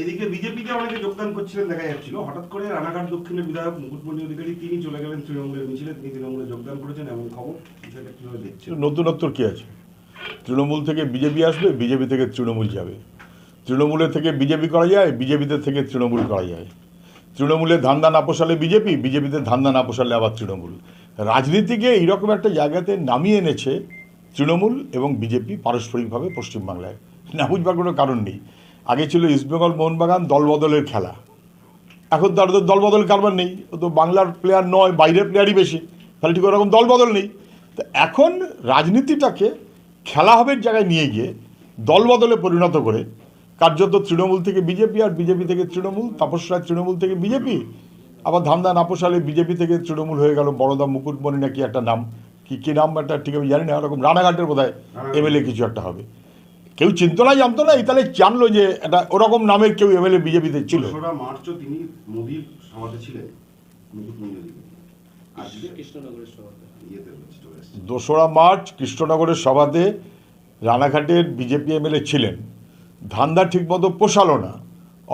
এদিকে বিজেপিতে অনেকে যোগদান করছিলেন, দেখা যাচ্ছিল। হঠাৎ করে রানাঘাট দক্ষিণের বিধায়ক মুকুটমণি অধিকারী, তিনি চলে গেলেন তৃণমূলের মিছিলে। তিনি তৃণমূলে যোগদান করেছেন এমন খবর বিষয়টা কীভাবে দেখছেন? নতুনত্ব কী আছে? তৃণমূল থেকে বিজেপি আসবে, বিজেপি থেকে তৃণমূল যাবে। তৃণমূলের থেকে বিজেপি করা যায়, বিজেপিতে থেকে তৃণমূল করা যায়। তৃণমূলে ধান্দা না পোষালে বিজেপি, বিজেপিতে ধান্দা না পোষালে আবার তৃণমূল। রাজনীতিকে এইরকম একটা জায়গাতে নামিয়ে এনেছে তৃণমূল এবং বিজেপি পারস্পরিকভাবে পশ্চিমবাংলায়। না বুঝবার কোনো কারণ নেই। আগে ছিল ইস্টবেঙ্গল মোহনবাগান দলবদলের খেলা। এখন তার তো দলবদল কারবার নেই। ও তো বাংলার প্লেয়ার নয় বাইরের প্লেয়ারই বেশি। তাহলে ঠিক ওরকম দলবদল নেই। তো এখন রাজনীতিটাকে খেলা হবের জায়গায় নিয়ে গিয়ে দলবদলে পরিণত করে কার্যত তৃণমূল থেকে বিজেপি আর বিজেপি থেকে তৃণমূল তাপস রায় তৃণমূল থেকে বিজেপি আবার ধামদা না পোষালে বিজেপি থেকে তৃণমূল হয়ে গেল বড়দা মুকুটমণি নাকি একটা নাম। কি কী নাম একটা ঠিক আমি জানি না ওরকম রানাঘাটের বোধ হয়। এমএলএ কিছু একটা হবে। কেউ চিনতো না জানতো না এই তাহলে জানলো যে এটা ওরকম নামের কেউ এমএলএ বিজেপিতে ছিল। দোসরা মার্চও তিনি মোদির সভাতে ছিলেন মার্চ কৃষ্ণনগরের সভাতে রানাঘাটের বিজেপি এমএলএ ছিলেন। ধান্দা ঠিকমতো পোষালো না।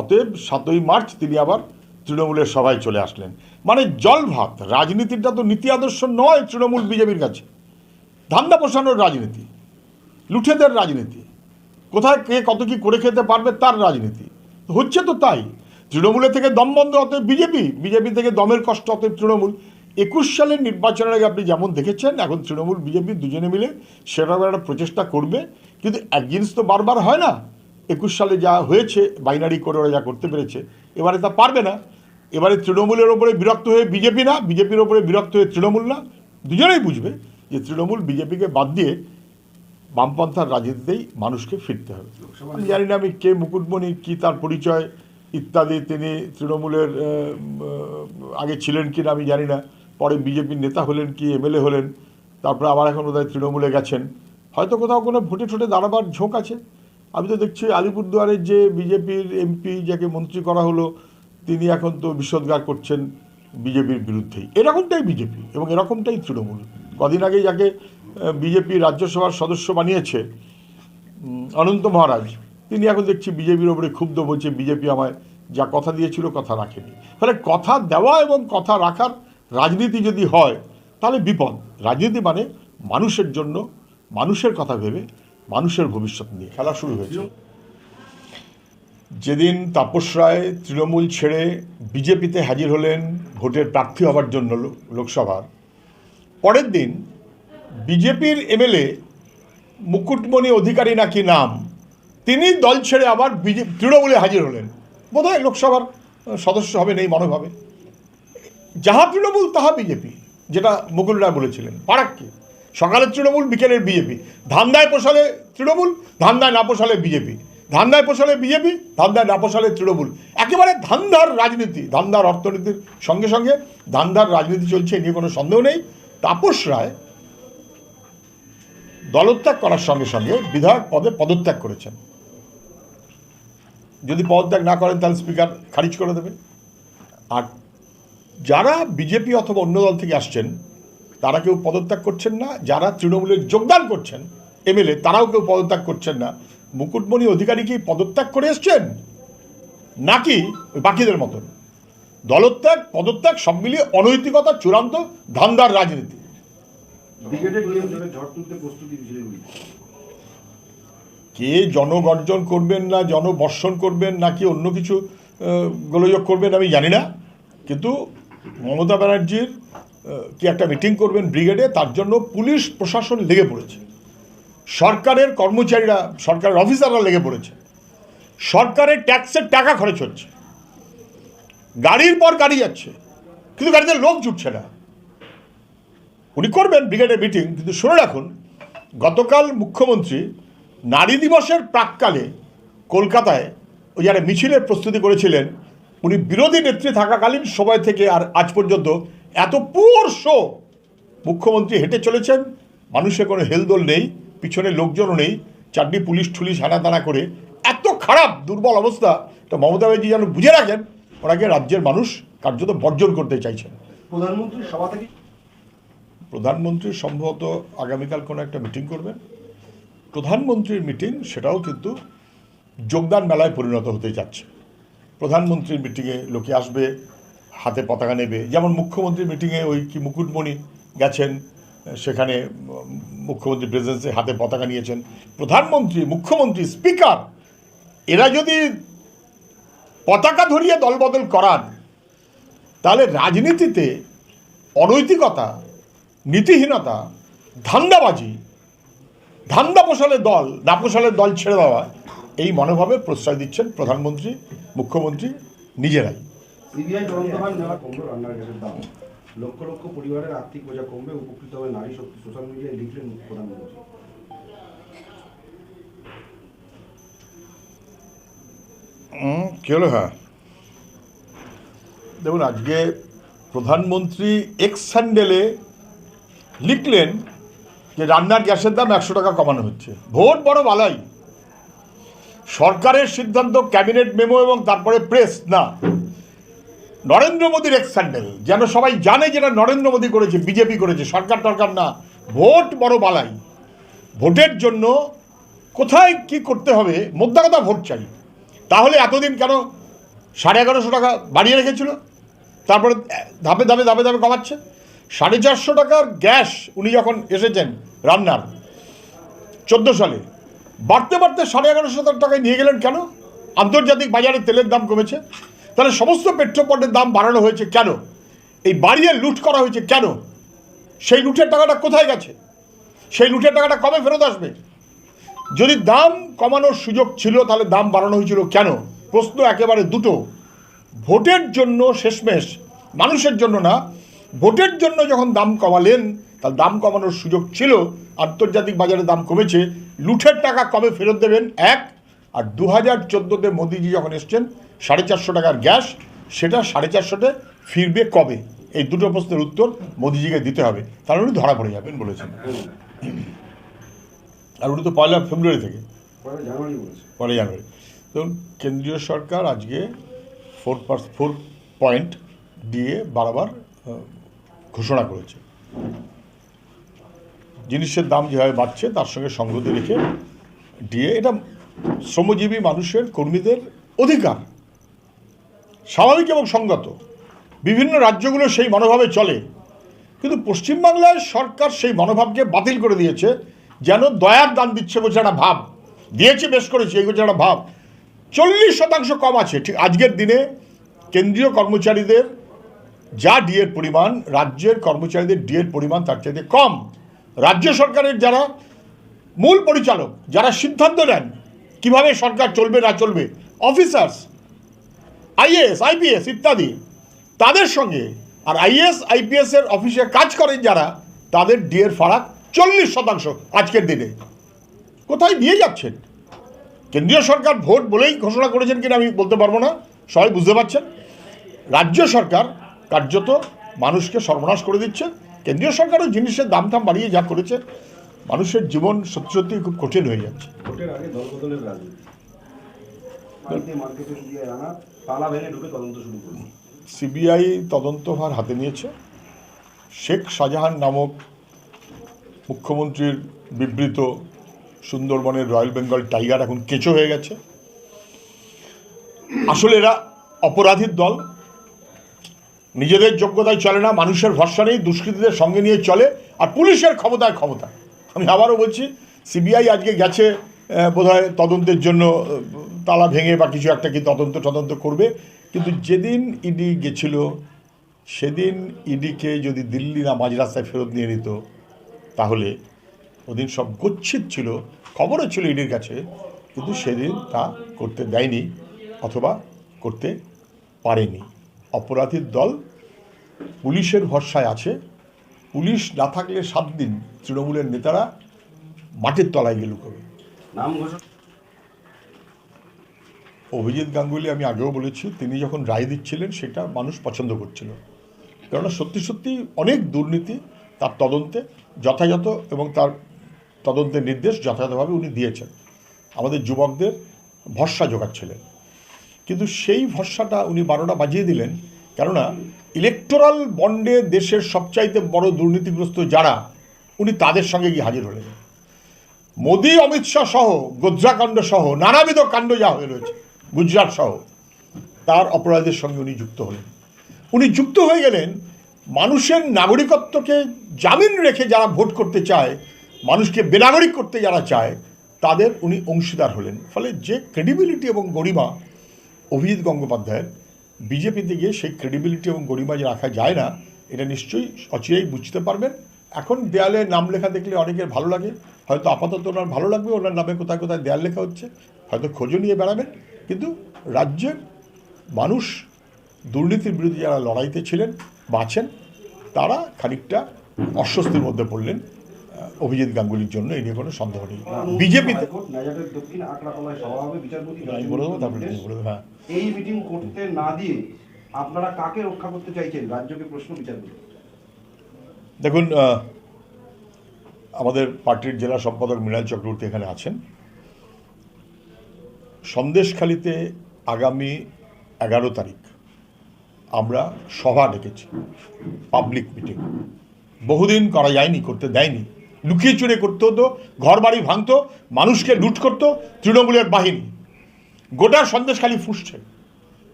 অতএব সাতই মার্চ তিনি আবার তৃণমূলের সভায় চলে আসলেন। মানে জল ভাত রাজনীতিটা তো নীতি আদর্শ নয় তৃণমূল বিজেপির কাছে। ধান্দা পোষানোর রাজনীতি লুঠেদের রাজনীতি। কোথায় কে কত কি করে খেতে পারবে তার রাজনীতি। হচ্ছে তো তাই। তৃণমূলের থেকে দম বন্ধ, অতএব বিজেপি বিজেপি থেকে দমের কষ্ট, অতএব তৃণমূল। একুশ সালের নির্বাচনের আগে আপনি যেমন দেখেছেন, এখন তৃণমূল, বিজেপি দুজনে মিলে সেরকম একটা প্রচেষ্টা করবে। কিন্তু এক জিনিস তো বারবার হয় না। একুশ সালে যা হয়েছে বাইনারি করে ওরা যা করতে পেরেছে, এবারে তা পারবে না। এবারে তৃণমূলের ওপরে বিরক্ত হয়ে বিজেপি না, বিজেপির ওপরে বিরক্ত হয়ে তৃণমূল না, দুজনেই বুঝবে যে তৃণমূল, বিজেপিকে বাদ দিয়ে বামপন্থার রাজনীতিতেই মানুষকে ফিরতে হবে। আমি জানি না আমি কে মুকুটমণি, কি তার পরিচয় ইত্যাদি, তিনি তৃণমূলের আগে ছিলেন কি না আমি জানি না। পরে বিজেপির নেতা হলেন কি, এমএলএ হলেন, তারপরে আবার এখন বোধহয় তৃণমূলে গেছেন। হয়তো কোথাও কোনো ভোটে ঠোঁটে দাঁড়াবার ঝোঁক আছে। আমি তো দেখছি আলিপুরদুয়ারের যে বিজেপির এমপি যাকে মন্ত্রী করা হলো, তিনি এখন তো বিষোদ্গার করছেন বিজেপির বিরুদ্ধেই। এরকমটাই বিজেপি এবং এরকমটাই তৃণমূল। কদিন আগে যাকে বিজেপি রাজ্যসভার সদস্য বানিয়েছে অনন্ত মহারাজ, তিনি এখন দেখছি বিজেপির ওপরে ক্ষুব্ধ বলছে, বিজেপি আমায় যা কথা দিয়েছিল কথা রাখেনি। ফলে কথা দেওয়া এবং কথা রাখার রাজনীতি যদি হয়, তাহলে বিপদ। রাজনীতি মানে মানুষের জন্য, মানুষের কথা ভেবে, মানুষের ভবিষ্যৎ নিয়ে খেলা শুরু হয়েছে। যেদিন তাপস রায় তৃণমূল ছেড়ে বিজেপিতে হাজির হলেন, ভোটের প্রার্থী হবার জন্য লোকসভার পরের দিন বিজেপির এমএলএ মুকুটমণি অধিকারী নাকি নাম, তিনি দল ছেড়ে আবার বিজেপি তৃণমূলে হাজির হলেন। বোধহয় লোকসভার সদস্য হবেন এই মনে হবে যাহা তৃণমূল, তাহা বিজেপি, যেটা মুকুল রায় বলেছিলেন। ফারাক কি সকালের তৃণমূল বিকেলের বিজেপি। ধান্দায় পোষালে তৃণমূল, ধান্দায় না পোষালে বিজেপি। ধান্দায় পোষালে বিজেপি, ধান্দায় না পোষালে তৃণমূল। একেবারে ধান্দার রাজনীতি, ধান্দার অর্থনীতির সঙ্গে সঙ্গে ধান্দার রাজনীতি চলছে নিয়ে কোনো সন্দেহ নেই। তাপস রায় দলত্যাগ করার সঙ্গে সঙ্গে বিধায়ক পদে পদত্যাগ করেছেন। যদি পদত্যাগ না করেন, তাহলে স্পিকার খারিজ করে দেবে আর যারা বিজেপি অথবা অন্য দল থেকে আসছেন, তারা কেউ পদত্যাগ করছেন না। যারা তৃণমূলের যোগদান করছেন, এমএলএ, তারাও কেউ পদত্যাগ করছেন না। মুকুটমণি অধিকারী কি পদত্যাগ করে এসছেন? নাকি বাকিদের মতন? দলত্যাগ, পদত্যাগ সব মিলিয়ে অনৈতিকতা চূড়ান্ত ধান্দার রাজনীতি। কে জনগর্জন করবেন না, জনবর্ষণ করবেন নাকি অন্য কিছু গোলযোগ করবেন আমি জানি না। কিন্তু মমতা ব্যানার্জির কি একটা মিটিং করবেন ব্রিগেডে, তার জন্য পুলিশ প্রশাসন লেগে পড়েছে। সরকারের কর্মচারীরা, সরকারের অফিসাররা লেগে পড়েছে। সরকারের ট্যাক্সের টাকা খরচ হচ্ছে। গাড়ির পর গাড়ি যাচ্ছে। কিন্তু গাড়িতে লোক জুটছে না। উনি করবেন ব্রিগেডের মিটিং, কিন্তু শুনে রাখুন, গতকাল মুখ্যমন্ত্রী নারী দিবসের প্রাককালে কলকাতায় ওই যারা মিছিলের প্রস্তুতি করেছিলেন, উনি বিরোধী নেত্রী থাকাকালীন সময় থেকে আর আজ পর্যন্ত এত পুর শো মুখ্যমন্ত্রী হেঁটে চলেছেন, মানুষের কোনো হেলদোল নেই, পিছনে লোকজনও নেই, চারটি পুলিশ ঠুলিশ হানাদানা করে এত খারাপ, দুর্বল অবস্থা, তো মমতা ব্যানার্জি যেন বুঝে রাখেন, ওনাকে রাজ্যের মানুষ কার্যত বর্জন করতে চাইছেন। প্রধানমন্ত্রীর সভা থেকে প্রধানমন্ত্রী সম্ভবত আগামীকাল কোনো একটা মিটিং করবেন। প্রধানমন্ত্রীর মিটিং সেটাও কিন্তু যোগদান মেলায় পরিণত হতে যাচ্ছে। প্রধানমন্ত্রীর মিটিংয়ে লোকে আসবে, হাতে পতাকা নেবে। যেমন মুখ্যমন্ত্রীর মিটিংয়ে ওই কি মুকুটমণি গেছেন, সেখানে মুখ্যমন্ত্রী প্রেসিডেন্সি হাতে পতাকা নিয়েছেন। প্রধানমন্ত্রী, মুখ্যমন্ত্রী, স্পিকার, এরা যদি পতাকা ধরিয়ে দলবদল করান, তাহলে রাজনীতিতে অনৈতিকতা নীতিহীনতা ধান্দাবাজি ধান্দা পোষালে দল না পোষালে দল ছেড়ে দেওয়া এই মনোভাবে প্রশ্রয় দিচ্ছেন প্রধানমন্ত্রী মুখ্যমন্ত্রী নিজেরাই। সিবিআই তদন্ত নেওয়া রান্নার গ্যাসের দাম। লক্ষ লক্ষ পরিবারের আর্থিক বোঝা কমবে উপকৃত হবে নারী শক্তি। সোশ্যাল মিডিয়ায় লিখলেন প্রধানমন্ত্রী। কি হলো হ্যাঁ? দেখুন আজকে প্রধানমন্ত্রী এক্স স্যান্ডেলে লিখলেন যে রান্নার গ্যাসের দাম একশো টাকা কমানো হচ্ছে। ভোট বড় বালাই সরকারের সিদ্ধান্ত ক্যাবিনেট মেমো এবং তারপরে প্রেস, না। নরেন্দ্র মোদীর এক্স স্যান্ডেল, যেন সবাই জানে যেটা নরেন্দ্র মোদী করেছে, বিজেপি করেছে, সরকার টরকার না। ভোট বড় বালাই ভোটের জন্য কোথায় কি করতে হবে? মোদ্দা কথা ভোট চাই। তাহলে এতদিন কেন সাড়ে এগারোশো টাকা বাড়িয়ে রেখেছিল? তারপরে ধাপে ধাপে ধাপে ধাপে কমাচ্ছে? সাড়ে চারশো টাকার গ্যাস উনি যখন এসেছেন রান্নার চোদ্দ সালে, বাড়তে বাড়তে সাড়ে এগারোশো টাকায় নিয়ে গেলেন কেন? আন্তর্জাতিক বাজারে তেলের দাম কমেছে। তাহলে সমস্ত পেট্রোপণ্যের দাম বাড়ানো হয়েছে কেন? এই বাড়িয়ে লুট করা হয়েছে কেন? সেই লুটের টাকাটা কোথায় গেছে? সেই লুটের টাকাটা কবে ফেরত আসবে? যদি দাম কমানোর সুযোগ ছিল, তাহলে দাম বাড়ানো হয়েছিল কেন? প্রশ্ন একেবারে দুটো। ভোটের জন্য শেষমেশ, মানুষের জন্য না ভোটের জন্য যখন দাম কমালেন তার দাম কমানোর সুযোগ ছিল আন্তর্জাতিক বাজারে দাম কমেছে লুঠের টাকা কবে ফেরত দেবেন? এক। আর দু হাজার চোদ্দোতে মোদিজি যখন এসছেন সাড়ে চারশো টাকার গ্যাস সেটা সাড়ে চারশোতে ফিরবে কবে? এই দুটো প্রশ্নের উত্তর মোদিজিকে দিতে হবে। তাহলে উনি ধরা পড়ে যাবেন বলেছেন। আর উনি তো পয়লা ফেব্রুয়ারি থেকে। পরে জানুয়ারি তো কেন্দ্রীয় সরকার আজকে ফোর পার ফোর পয়েন্ট দিয়ে বারবার ঘোষণা করেছে। জিনিসের দাম যেভাবে বাড়ছে, তার সঙ্গে সঙ্গতি রেখে দিয়ে এটা শ্রমজীবী মানুষের, কর্মীদের অধিকার। স্বাভাবিক এবং সঙ্গত। বিভিন্ন রাজ্যগুলো সেই মনোভাবে চলে। কিন্তু পশ্চিমবাংলায় সরকার সেই মনোভাবকে বাতিল করে দিয়েছে, যেন দয়ার দান দিচ্ছে বলছে একটা ভাব। দিয়েছে বেশ করেছে, এই হচ্ছে একটা ভাব। চল্লিশ শতাংশ কম আছে। ঠিক আজকের দিনে কেন্দ্রীয় কর্মচারীদের যা ডিএর পরিমাণ, রাজ্যের কর্মচারীদের ডিএর পরিমাণ তার চাইতে কম। রাজ্য সরকারের যারা মূল পরিচালক, যারা সিদ্ধান্ত নেন কীভাবে সরকার চলবে না চলবে অফিসার্স আইএএস আইপিএস ইত্যাদি, তাদের সঙ্গে আর আইএস আইপিএস এর অফিসে কাজ করেন যারা, তাদের ডিএর ফারাক চল্লিশ শতাংশ আজকের দিনে। কোথায় দিয়ে যাচ্ছেন? কেন্দ্রীয় সরকার ভোট বলেই ঘোষণা করেছেন কিনা আমি বলতে পারব না, সবাই বুঝতে পারছেন। রাজ্য সরকার কার্যত মানুষকে সর্বনাশ করে দিচ্ছে। কেন্দ্রীয় সরকারও জিনিসের দাম টাম বাড়িয়ে যা করেছে মানুষের জীবন সত্যি সত্যি খুব কঠিন হয়ে যাচ্ছে। সিবিআই তদন্তভার হাতে নিয়েছে। শেখ শাহজাহান নামক মুখ্যমন্ত্রীর বিবৃত সুন্দরবনের রয়্যাল বেঙ্গল টাইগার এখন কেঁচো হয়ে গেছে। আসলে এরা অপরাধীর দল। নিজেদের যোগ্যতায় চলে না, মানুষের ভরসা নেই, দুষ্কৃতীদের সঙ্গে নিয়ে চলে, আর পুলিশের ক্ষমতায় ক্ষমতা। আমি আবারও বলছি, সিবিআই আজকে গেছে বোধহয় তদন্তের জন্য তালা ভেঙে বা কিছু একটা কি তদন্ত তদন্ত করবে। কিন্তু যেদিন ইডি গেছিল, সেদিন ইডিকে যদি দিল্লি না মাঝ রাস্তায় ফেরত নিয়ে নিত, তাহলে ওদিন সব গচ্ছিত ছিল, খবরও ছিল ইডির কাছে, কিন্তু সেদিন তা করতে দেয়নি, অথবা করতে পারেনি। অপরাধীর দল পুলিশের ভরসায় আছে। পুলিশ না থাকলে সাত দিন তৃণমূলের নেতারা মাটির তলায় গিয়ে লুকোবে অভিজিৎ গাঙ্গুলি আমি আগেও বলেছি তিনি যখন রায় দিচ্ছিলেন সেটা মানুষ পছন্দ করছিল। কেননা সত্যি সত্যি অনেক দুর্নীতি তার তদন্তে যথাযথ এবং তার তদন্তের নির্দেশ যথাযথভাবে উনি দিয়েছেন। আমাদের যুবকদের ভরসা জোগাচ্ছিলেন কিন্তু সেই ভরসাটা উনি বারোটা বাজিয়ে দিলেন। কেননা ইলেকটোরাল বন্ডে দেশের সবচাইতে বড় দুর্নীতিগ্রস্ত যারা, উনি তাদের সঙ্গে গিয়ে হাজির হলেন। মোদি, অমিত শাহ সহ গোদ্রা কাণ্ড সহ, নানাবিধ কাণ্ড যা হয়ে রয়েছে, গুজরাট সহ, তার অপরাধের সঙ্গে উনি যুক্ত হলেন। উনি যুক্ত হয়ে গেলেন, মানুষের নাগরিকত্বকে জামিন রেখে যারা ভোট করতে চায়, মানুষকে বেনাগরিক করতে যারা চায়, তাদের উনি অংশীদার হলেন। ফলে যে ক্রেডিবিলিটি এবং গরিমা অভিজিৎ গঙ্গোপাধ্যায়ের বিজেপিতে গিয়ে সেই ক্রেডিবিলিটি এবং গরিমা যে রাখা যায় না, এটা নিশ্চয়ই অচিরেই বুঝতে পারবেন। এখন দেয়ালে নাম লেখা দেখলে অনেকের ভালো লাগে, হয়তো আপাতত ওনার ভালো লাগবে, ওনার নামে কোথায় কোথায় দেয়াল লেখা হচ্ছে, হয়তো খোঁজও নিয়ে বেড়াবেন। কিন্তু রাজ্যের মানুষ, দুর্নীতির বিরুদ্ধে যারা লড়াইতে ছিলেন, বাঁচেন, তারা খানিকটা অস্বস্তির মধ্যে পড়লেন। অভিজিৎ গাঙ্গুলির জন্য এই নিয়ে কোনো সন্দেহ নেই। বিজেপিতে হ্যাঁ এই মিটিং করতে না দিয়ে আপনারা কাকে রক্ষা করতে চাইছেন? রাজ্যকে প্রশ্ন বিচারপতি। দেখুন আমাদের পার্টির জেলা সম্পাদক মৃণাল চক্রবর্তী এখানে আছেন। সন্দেশখালিতে আগামী এগারো তারিখ আমরা সভা ডেকেছি পাবলিক মিটিং বহুদিন করা যায়নি করতে দেয়নি। লুকিয়ে চুরে করতে হতো ঘর বাড়ি ভাঙতো, মানুষকে লুট করতো, তৃণমূলের বাহিনী। গোটা সন্দেশখালি ফুসছে।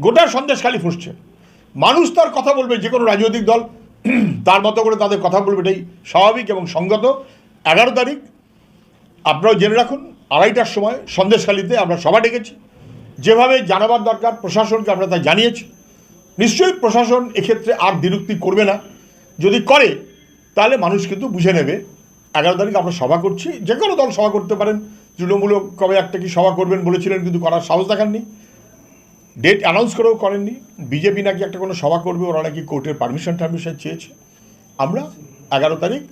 গোটা সন্দেশখালি ফুসছে। মানুষ তার কথা বলবে, যে কোনো রাজনৈতিক দল, তার মতো করে তাদের কথা বলবে, এটাই স্বাভাবিক এবং সঙ্গত এগারো তারিখ, আপনারাও জেনে রাখুন, আড়াইটার সময় সন্দেশখালিতে আমরা সভা ডেকেছি। যেভাবে জানাবার দরকার, প্রশাসনকে আমরা তা জানিয়েছি। নিশ্চয়ই প্রশাসন এক্ষেত্রে আর বিরক্তি করবে না। যদি করে, তাহলে মানুষ কিন্তু বুঝে নেবে। এগারো তারিখ আমরা সভা করছি, যে কোনো দল সভা করতে পারেন। তৃণমূলক কবে একটা কি সভা করবেন বলেছিলেন, কিন্তু করার সাহস দেখাননি। ডেট অ্যানাউন্স করেও করেননি। বিজেপি নাকি একটা কোনো সভা করবে, ওরা নাকি কোর্টের পারমিশন টারমিশন চেয়েছে। আমরা এগারো তারিখ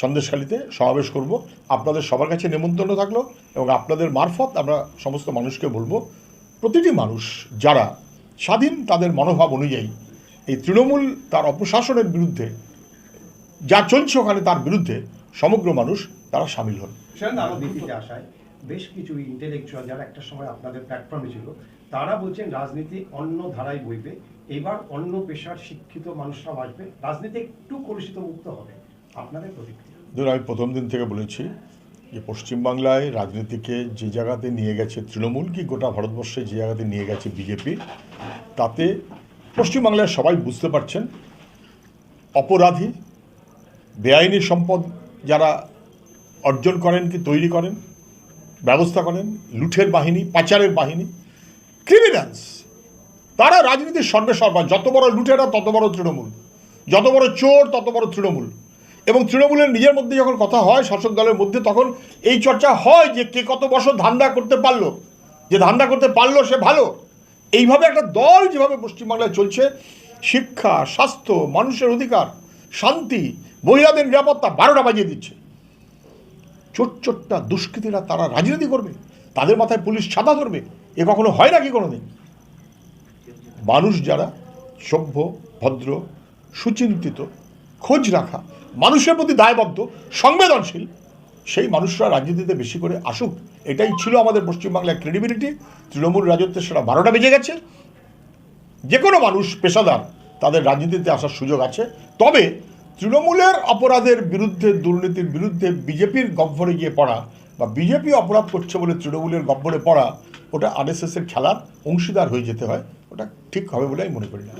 সন্দেশখালিতে সমাবেশ করব। আপনাদের সবার কাছে নেমন্তন্ন থাকল এবং আপনাদের মারফত আমরা সমস্ত মানুষকে বলব, প্রতিটি মানুষ, যারা স্বাধীন তাদের মনোভাব অনুযায়ী এই তৃণমূল তার অপশাসনের বিরুদ্ধে, যা চলছে ওখানে তার বিরুদ্ধে সমগ্র মানুষ তারা সামিল হন। আসায় বেশ কিছু ইন্টেলেকচুয়াল যারা একটা সময় আপনাদের প্ল্যাটফর্মে ছিল তারা বলছেন রাজনীতি অন্য ধারায় বইবে এবার অন্য পেশার শিক্ষিত মানুষরা আসবে রাজনীতি একটু কলুষিত মুক্ত হবে। আপনাদের প্রতিক্রিয়া? ধরুন আমি প্রথম দিন থেকে বলেছি যে পশ্চিমবাংলায় রাজনীতিকে যে জায়গাতে নিয়ে গেছে তৃণমূল কি গোটা ভারতবর্ষে যে জায়গাতে নিয়ে গেছে বিজেপি তাতে পশ্চিমবাংলায় সবাই বুঝতে পারছেন অপরাধী বেআইনি সম্পদ যারা অর্জন করেন কি তৈরি করেন, ব্যবস্থা করেন, লুঠের বাহিনী, পাচারের বাহিনী ক্রিমিনালস তারা রাজনীতির সর্বেসর্বা, যত বড় লুটেরা, তত বড় তৃণমূল। যত বড় চোর, তত বড় তৃণমূল। এবং তৃণমূলের নিজের মধ্যে যখন কথা হয়, শাসক দলের মধ্যে, তখন এই চর্চা হয় যে কে কত বছর ধান্দা করতে পারল। যে ধান্দা করতে পারল, সে ভালো। এইভাবে একটা দল যেভাবে পশ্চিমবাংলায় চলছে, শিক্ষা, স্বাস্থ্য, মানুষের অধিকার শান্তি, মহিলাদের নিরাপত্তা বারোটা বাজিয়ে দিচ্ছে। চোট চোটটা দুষ্কৃতীরা তারা রাজনীতি করবে, তাদের মাথায় পুলিশ ছাতা ধরবে, এ কখনো হয় নাকি কোনো দিন মানুষ যারা সভ্য, ভদ্র, সুচিন্তিত, খোঁজ রাখা, মানুষের প্রতি দায়বদ্ধ, সংবেদনশীল, সেই মানুষরা রাজনীতিতে বেশি করে আসুক, এটাই ছিল আমাদের পশ্চিমবাংলার ক্রেডিবিলিটি তৃণমূল রাজত্বে সেটা বারোটা বেজে গেছে। যে কোনো মানুষ, পেশাদার তাদের রাজনীতিতে আসার সুযোগ আছে। তবে তৃণমূলের অপরাধের বিরুদ্ধে দুর্নীতির বিরুদ্ধে বিজেপির গহ্বরে গিয়ে পড়া বা বিজেপি অপরাধ করছে বলে তৃণমূলের গহ্বরে পড়া ওটা আরএসএসের খেলার অংশীদার হয়ে যেতে হয়। ওটা ঠিক হবে বলে আমি মনে করি না।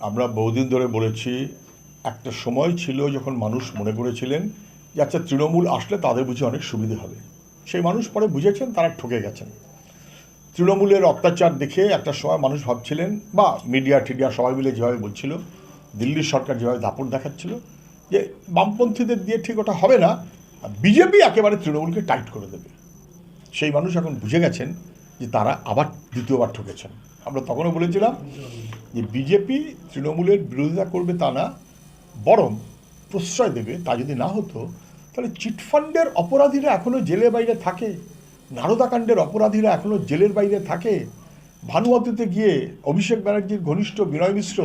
আমরা বহুদিন ধরে বলেছি একটা সময় ছিল যখন মানুষ মনে করেছিলেন যে আচ্ছা তৃণমূল আসলে তাদের বুঝে অনেক সুবিধে হবে। সেই মানুষ পরে বুঝেছেন তারা ঠকে গেছেন। তৃণমূলের অত্যাচার দেখে একটা সময় মানুষ ভাবছিলেন বা মিডিয়া টিডিয়া সবাই মিলে যেভাবে বলছিল, দিল্লির সরকার যেভাবে দাপট দেখাচ্ছিল, যে বামপন্থীদের দিয়ে ঠিক ওটা হবে না বিজেপি একেবারে তৃণমূলকে টাইট করে দেবে। সেই মানুষ এখন বুঝে গেছেন যে তারা আবার দ্বিতীয়বার ঠকেছেন। আমরা তখনও বলেছিলাম যে বিজেপি তৃণমূলের বিরোধিতা করবে তা না, বরং প্রশ্রয় দেবে, তা যদি না হতো, তাহলে চিটফান্ডের অপরাধীরা এখনও জেলে বাইরে থাকে। নারদাকাণ্ডের অপরাধীরা এখনও জেলের বাইরে থাকে? ভানুয়াতুতে গিয়ে অভিষেক ব্যানার্জির ঘনিষ্ঠ বিনয় মিশ্র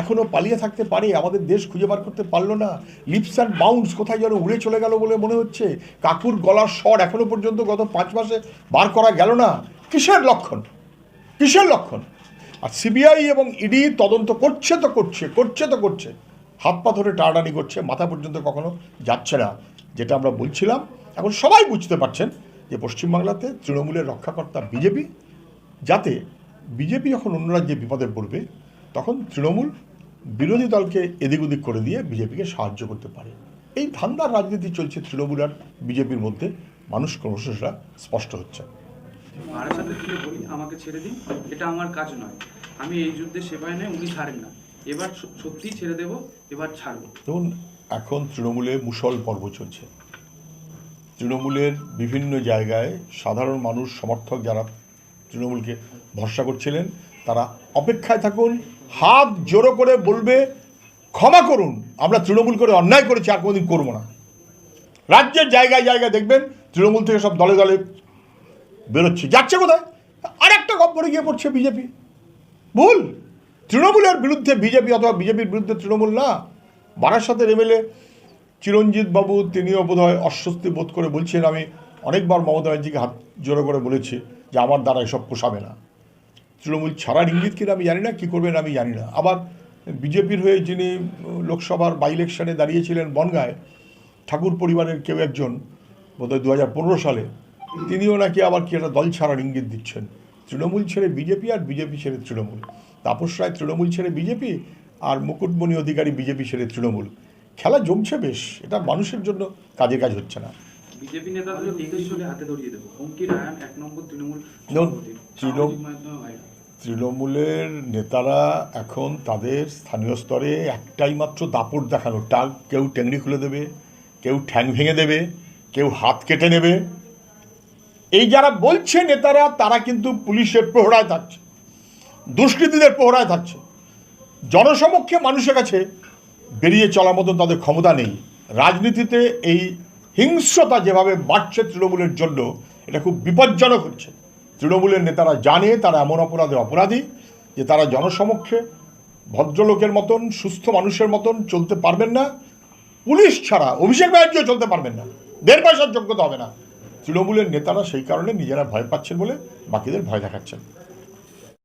এখনও পালিয়ে থাকতে পারে, আমাদের দেশ খুঁজে বার করতে পারল না। লিপস অ্যান্ড বাউন্স কোথায় যেন উড়ে চলে গেল বলে মনে হচ্ছে। কাকুর গলার স্বর এখনও পর্যন্ত গত পাঁচ মাসে বার করা গেল না। কিসের লক্ষণ? কিসের লক্ষণ? আর সিবিআই এবং ইডি তদন্ত করছে তো করছে করছে তো করছে। হাত পা ধরে টানাটানি করছে, মাথা পর্যন্ত কখনো যাচ্ছে না। যেটা আমরা বলছিলাম, এখন সবাই বুঝতে পারছেন যে পশ্চিমবাংলাতে তৃণমূলের রক্ষাকর্তা বিজেপি যাতে বিজেপি যখন অন্য রাজ্যে বিপদে পড়বে তখন তৃণমূল বিরোধী দলকে এদিক ওদিক করে দিয়ে বিজেপিকে সাহায্য করতে পারে। এই ধান্দার রাজনীতি চলছে তৃণমূল আর বিজেপির মধ্যে। মানুষ ক্রমশ সেটা স্পষ্ট হচ্ছে। বারাসাতে তুলে বলি? আমাকে ছেড়ে দিন। এটা আমার কাজ নয়। আমি এই যুদ্ধে সেবাই নয় উনি ছাড়েন না। এবার সত্যিই ছেড়ে দেব এবার ছাড়বো। দেখুন এখন তৃণমূলে মুসল পর্ব চলছে। তৃণমূলের বিভিন্ন জায়গায় সাধারণ মানুষ, সমর্থক যারা তৃণমূলকে ভরসা করছিলেন, তারা অপেক্ষায় থাকুন, হাত জোড়ো করে বলবে, ক্ষমা করুন, আমরা তৃণমূল করে অন্যায় করেছি, আর কোনোদিন করব না। রাজ্যের জায়গায় জায়গায় দেখবেন, তৃণমূল থেকে সব দলে দলে বেরোচ্ছে। যাচ্ছে কোথায়? আর একটা গপ্পরে গিয়ে পড়ছে বিজেপি। ভুল! তৃণমূলের বিরুদ্ধে বিজেপি অথবা বিজেপির বিরুদ্ধে তৃণমূল না। বারাসাতের এমএলএ চিরঞ্জিত বাবু তিনিও বোধহয় অস্বস্তি বোধ করে বলছেন, আমি অনেকবার মমতা ব্যানার্জিকে হাত জোড়ো করে বলেছি যে আমার দ্বারা এসব পোষাবে না। তৃণমূল ছাড়ার ইঙ্গিত কিনা আমি জানি না, কী করবেন আমি জানি না। আবার বিজেপির হয়ে যিনি লোকসভার বাই ইলেকশনে দাঁড়িয়েছিলেন বনগায়, ঠাকুর পরিবারের কেউ একজন, বোধহয় দু হাজার পনেরো সালে, তিনিও নাকি আবার কি একটা দল ছাড়ার ইঙ্গিত দিচ্ছেন। তৃণমূল ছেড়ে বিজেপি আর বিজেপি ছেড়ে তৃণমূল। তাপস রায় তৃণমূল ছেড়ে বিজেপি আর মুকুটমণি অধিকারী বিজেপি ছেড়ে তৃণমূল। খেলা জমছে বেশ এটা মানুষের জন্য কাজে কাজ হচ্ছে না। বিজেপি নেতাদের নির্দেশ হাতে ধরিয়ে দেবো। হুমকি রায়ান এক নম্বর তৃণমূল। তৃণমূলের নেতারা এখন তাদের স্থানীয় স্তরে একটাই মাত্র দাপট দেখানো টাক কেউ টেংরি খুলে দেবে কেউ ঠ্যাং ভেঙে দেবে কেউ হাত কেটে নেবে। এই যারা বলছে নেতারা তারা কিন্তু পুলিশের প্রহরায় থাকছে দুষ্কৃতীদের প্রহরায় থাকছে। জনসমক্ষে মানুষের কাছে বেরিয়ে চলার মতো তাদের ক্ষমতা নেই। রাজনীতিতে এই হিংস্রতা যেভাবে বাড়ছে তৃণমূলের জন্য, এটা খুব বিপজ্জনক হচ্ছে। তৃণমূলের নেতারা জানে তারা এমন অপরাধে অপরাধী, যে তারা জনসমক্ষে ভদ্রলোকের মতন, সুস্থ মানুষের মতন চলতে পারবেন না। পুলিশ ছাড়া, অভিষেক ব্যানার্জিও চলতে পারবেন না। দেড় পয়সার যোগ্যতা হবে না। তৃণমূলের নেতারা সেই কারণে নিজেরা ভয় পাচ্ছেন বলে বাকিদের ভয় দেখাচ্ছেন।